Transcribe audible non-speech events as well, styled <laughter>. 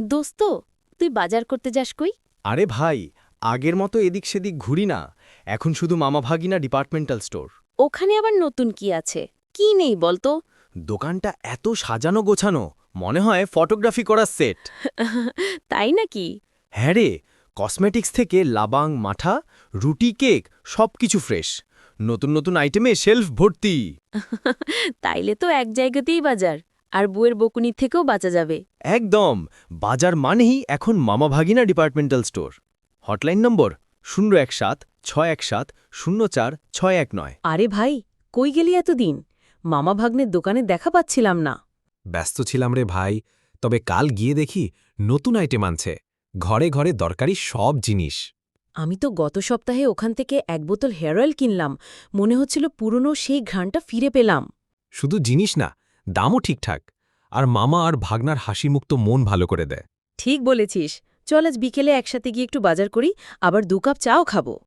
দোস্ত তুই বাজার করতে যাস কই? আরে ভাই আগের মতো এদিক সেদিক ঘুরি না। এখন শুধু মামা ভাগিনা ডিপার্টমেন্টাল স্টোর। ওখানে আবার নতুন কি আছে? কি নেই বলতো? দোকানটা এত সাজানো গোছানো মনে হয় ফটোগ্রাফি করার সেট। <laughs> তাই নাকি? হ্যাঁ রে কসমেটিক্স থেকে লাবাং মাঠা রুটি কেক সব কিছু ফ্রেশ। নতুন নতুন আইটেমে শেলফ ভর্তি। <laughs> তাইলে তো এক জায়গাতেই বাজার। আর বুয়ের বকুনির থেকেও বাঁচা যাবে। একদম! বাজার মানেই এখন মামা ভাগিনা ডিপার্টমেন্টাল স্টোর। হটলাইন নম্বর শূন্য এক সাত ছয় এক সাত শূন্য চার ছয় এক নয়। আরে ভাই কই গেলি এতদিন? মামা ভাগ্নের দোকানে দেখা পাচ্ছিলাম না। ব্যস্ত ছিলাম রে ভাই তবে কাল গিয়ে দেখি নতুন আইটেম আনছে। ঘরে ঘরে দরকারি সব জিনিস। আমি তো গত সপ্তাহে ওখান থেকে এক বোতল হেয়ার অয়েল কিনলাম। মনে হচ্ছিল পুরনো সেই ঘ্রাণটা ফিরে পেলাম। শুধু জিনিস না দামও ঠিকঠাক, আর মামা আর ভাগনার হাসিমুক্ত মন ভালো করে দেয়। ঠিক বলেছিস, চল আজ বিকেলে একসাথে গিয়ে একটু বাজার করি, আবার দু কাপ চাও খাব।